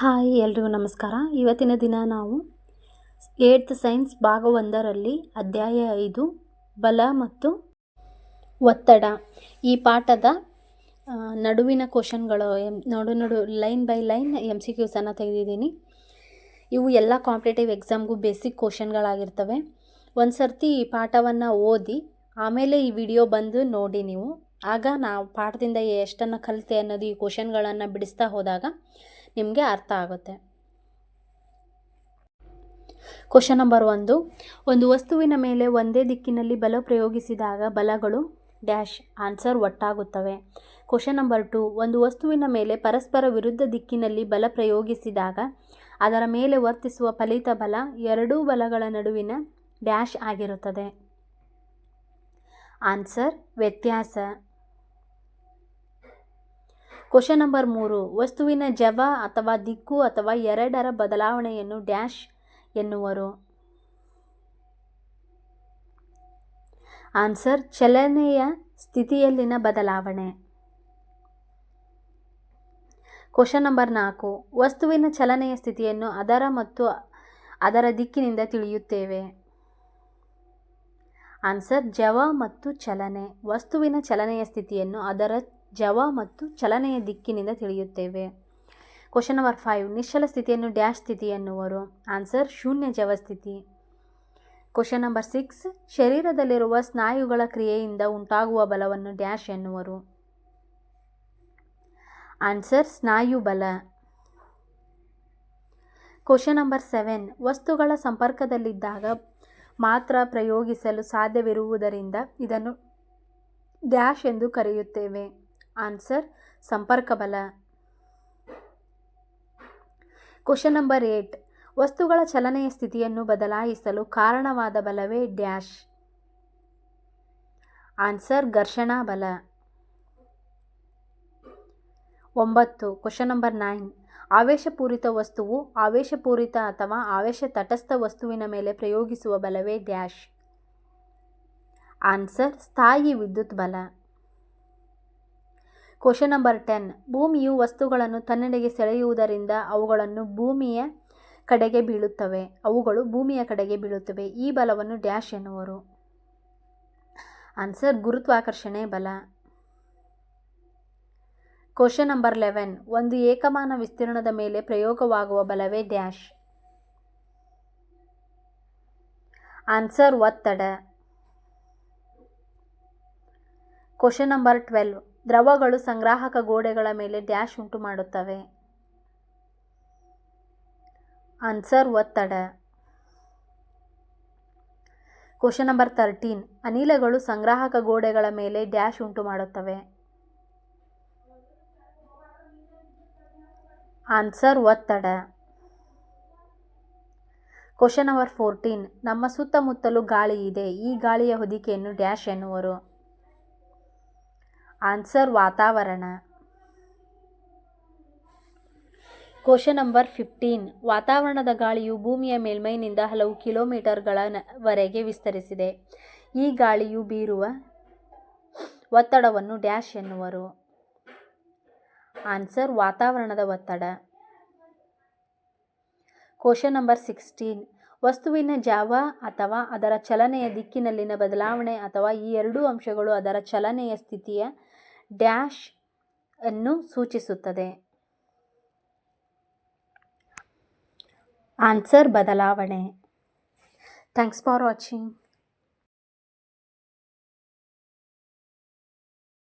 Hi, ಎಲ್ರಿಗೂ ನಮಸ್ಕಾರ. ಇವತ್ತಿನ ದಿನ ನಾವು ಏಟ್ತ್ ಸೈನ್ಸ್ ಭಾಗ ಒಂದರಲ್ಲಿ ಅಧ್ಯಾಯ ಐದು, ಬಲ ಮತ್ತು ಒತ್ತಡ. ಈ ಪಾಠದ ನಡುವಿನ ಕ್ವಶನ್ಗಳು ಎಂ ನಡು ನಡು, line by line M C ಕ್ಯೂಸನ್ನು ತೆಗೆದಿದ್ದೀನಿ. ಇವು ಎಲ್ಲ ಕಾಂಪಿಟೇಟಿವ್ ಎಕ್ಸಾಮ್ಗೂ ಬೇಸಿಕ್ ಕ್ವಶನ್ಗಳಾಗಿರ್ತವೆ. ಒಂದು ಸರ್ತಿ ಈ ಪಾಠವನ್ನು ಓದಿ, ಆಮೇಲೆ ಈ ವಿಡಿಯೋ ಬಂದು ನೋಡಿ ನೀವು. ಆಗ ನಾವು ಪಾಠದಿಂದ ಎಷ್ಟನ್ನು ಕಲಿತೆ ಅನ್ನೋದು ಈ ಕ್ವಶನ್ಗಳನ್ನು ಬಿಡಿಸ್ತಾ ಹೋದಾಗ ನಿಮಗೆ ಅರ್ಥ ಆಗುತ್ತೆ. ಕ್ವಶನ್ ನಂಬರ್ ಒಂದು. ಒಂದು ವಸ್ತುವಿನ ಮೇಲೆ ಒಂದೇ ದಿಕ್ಕಿನಲ್ಲಿ ಬಲ ಪ್ರಯೋಗಿಸಿದಾಗ ಬಲಗಳು ಡ್ಯಾಶ್ ಆನ್ಸರ್ ಒಟ್ಟಾಗುತ್ತವೆ. ಕ್ವಶನ್ ನಂಬರ್ ಟು ಒಂದು ವಸ್ತುವಿನ ಮೇಲೆ ಪರಸ್ಪರ ವಿರುದ್ಧ ದಿಕ್ಕಿನಲ್ಲಿ ಬಲ ಪ್ರಯೋಗಿಸಿದಾಗ ಅದರ ಮೇಲೆ ವರ್ತಿಸುವ ಫಲಿತ ಬಲ ಎರಡೂ ಬಲಗಳ ನಡುವಿನ ಡ್ಯಾಶ್ ಆಗಿರುತ್ತದೆ. ಆನ್ಸರ್ ವ್ಯತ್ಯಾಸ. ಕ್ವಶನ್ ನಂಬರ್ ಮೂರು. ವಸ್ತುವಿನ ಜವ ಅಥವಾ ದಿಕ್ಕು ಅಥವಾ ಎರಡರ ಬದಲಾವಣೆಯನ್ನು ಡ್ಯಾಶ್ ಎನ್ನುವರು. ಆನ್ಸರ್ ಚಲನೆಯ ಸ್ಥಿತಿಯಲ್ಲಿನ ಬದಲಾವಣೆ. ಕ್ವಶನ್ ನಂಬರ್ ನಾಲ್ಕು. ವಸ್ತುವಿನ ಚಲನೆಯ ಸ್ಥಿತಿಯನ್ನು ಅದರ ಮತ್ತು ಅದರ ದಿಕ್ಕಿನಿಂದ ತಿಳಿಯುತ್ತೇವೆ. ಆನ್ಸರ್ ಜವ ಮತ್ತು ಚಲನೆ. ವಸ್ತುವಿನ ಚಲನೆಯ ಸ್ಥಿತಿಯನ್ನು ಅದರ ಜವ ಮತ್ತು ಚಲನೆಯ ದಿಕ್ಕಿನಿಂದ ತಿಳಿಯುತ್ತೇವೆ. ಕ್ವಶನ್ ನಂಬರ್ ಫೈವ್ ನಿಶ್ಚಲ ಸ್ಥಿತಿಯನ್ನು ಡ್ಯಾಶ್ ಸ್ಥಿತಿ ಎನ್ನುವರು. ಆನ್ಸರ್ ಶೂನ್ಯ ಜವ ಸ್ಥಿತಿ. ಕ್ವಶನ್ ನಂಬರ್ ಸಿಕ್ಸ್ ಶರೀರದಲ್ಲಿರುವ ಸ್ನಾಯುಗಳ ಕ್ರಿಯೆಯಿಂದ ಉಂಟಾಗುವ ಬಲವನ್ನು ಡ್ಯಾಶ್ ಎನ್ನುವರು. ಆನ್ಸರ್ ಸ್ನಾಯು ಬಲ. ಕ್ವಶನ್ ನಂಬರ್ ಸೆವೆನ್ ವಸ್ತುಗಳ ಸಂಪರ್ಕದಲ್ಲಿದ್ದಾಗ ಮಾತ್ರ ಪ್ರಯೋಗಿಸಲು ಸಾಧ್ಯವಿರುವುದರಿಂದ ಇದನ್ನು ಡ್ಯಾಶ್ ಎಂದು ಕರೆಯುತ್ತೇವೆ. ಆನ್ಸರ್ ಸಂಪರ್ಕ ಬಲ. ಕ್ವಶನ್ ನಂಬರ್ ಏಟ್ ವಸ್ತುಗಳ ಚಲನೆಯ ಸ್ಥಿತಿಯನ್ನು ಬದಲಾಯಿಸಲು ಕಾರಣವಾದ ಬಲವೇ ಡ್ಯಾಶ್. ಆನ್ಸರ್ ಘರ್ಷಣಾ ಬಲ. ಒಂಬತ್ತು. ಕ್ವಶನ್ ನಂಬರ್ ನೈನ್ ಆವೇಶಪೂರಿತ ವಸ್ತುವು ಆವೇಶಪೂರಿತ ಅಥವಾ ಆವೇಶ ತಟಸ್ಥ ವಸ್ತುವಿನ ಮೇಲೆ ಪ್ರಯೋಗಿಸುವ ಬಲವೇ ಡ್ಯಾಶ್. ಆನ್ಸರ್ ಸ್ಥಾಯಿ ವಿದ್ಯುತ್ ಬಲ. ಕ್ವಶನ್ ನಂಬರ್ ಟೆನ್ ಭೂಮಿಯು ವಸ್ತುಗಳನ್ನು ತನ್ನೆಡೆಗೆ ಸೆಳೆಯುವುದರಿಂದ ಅವುಗಳನ್ನು ಭೂಮಿಯ ಕಡೆಗೆ ಬೀಳುತ್ತವೆ. ಅವುಗಳು ಭೂಮಿಯ ಕಡೆಗೆ ಬೀಳುತ್ತವೆ. ಈ ಬಲವನ್ನು ಡ್ಯಾಶ್ ಎನ್ನುವರು. ಆನ್ಸರ್ ಗುರುತ್ವಾಕರ್ಷಣೆ ಬಲ. ಕ್ವಶನ್ ನಂಬರ್ ಲೆವೆನ್ ಒಂದು ಏಕಮಾನ ವಿಸ್ತೀರ್ಣದ ಮೇಲೆ ಪ್ರಯೋಗವಾಗುವ ಬಲವೇ ಡ್ಯಾಶ್. ಆನ್ಸರ್ ಒತ್ತಡ. ಕ್ವಶನ್ ನಂಬರ್ ಟ್ವೆಲ್ವ್ ದ್ರವಗಳು ಸಂಗ್ರಾಹಕ ಗೋಡೆಗಳ ಮೇಲೆ ಡ್ಯಾಶ್ ಉಂಟು ಮಾಡುತ್ತವೆ ಆನ್ಸರ್ ಒತ್ತಡ. ಕ್ವಶನ್ ನಂಬರ್ ತರ್ಟೀನ್ ಅನಿಲಗಳು ಸಂಗ್ರಾಹಕ ಗೋಡೆಗಳ ಮೇಲೆ ಡ್ಯಾಶ್ ಉಂಟು ಮಾಡುತ್ತವೆ ಆನ್ಸರ್ ಒತ್ತಡ. ಕ್ವಶನ್ ನಂಬರ್ ಫೋರ್ಟೀನ್ ನಮ್ಮ ಸುತ್ತಮುತ್ತಲೂ ಗಾಳಿ ಇದೆ. ಈ ಗಾಳಿಯ ಹೊದಿಕೆಯನ್ನು ಡ್ಯಾಶ್ ಎನ್ನುವರು. ಆನ್ಸರ್ ವಾತಾವರಣ. Question number fifteen. ವಾತಾವರಣದ ಗಾಳಿಯು ಭೂಮಿಯ ಮೇಲ್ಮೈನಿಂದ ಹಲವು ಕಿಲೋಮೀಟರ್ಗಳ ವರೆಗೆ ವಿಸ್ತರಿಸಿದೆ. ಈ ಗಾಳಿಯು ಬೀರುವ ಒತ್ತಡವನ್ನು ಡ್ಯಾಶ್ ಎನ್ನುವರು. ಆನ್ಸರ್ ವಾತಾವರಣದ ಒತ್ತಡ. Question number sixteen. ವಸ್ತುವಿನ ಜಾವ ಅಥವಾ ಅದರ ಚಲನೆಯ ದಿಕ್ಕಿನಲ್ಲಿನ ಬದಲಾವಣೆ ಅಥವಾ ಈ ಎರಡೂ ಅಂಶಗಳು ಅದರ ಚಲನೆಯ ಸ್ಥಿತಿಯ ಡ್ಯಾಶ್ ಅನ್ನು ಸೂಚಿಸುತ್ತದೆ. ಆನ್ಸರ್ ಬದಲಾವಣೆ. Thanks for watching.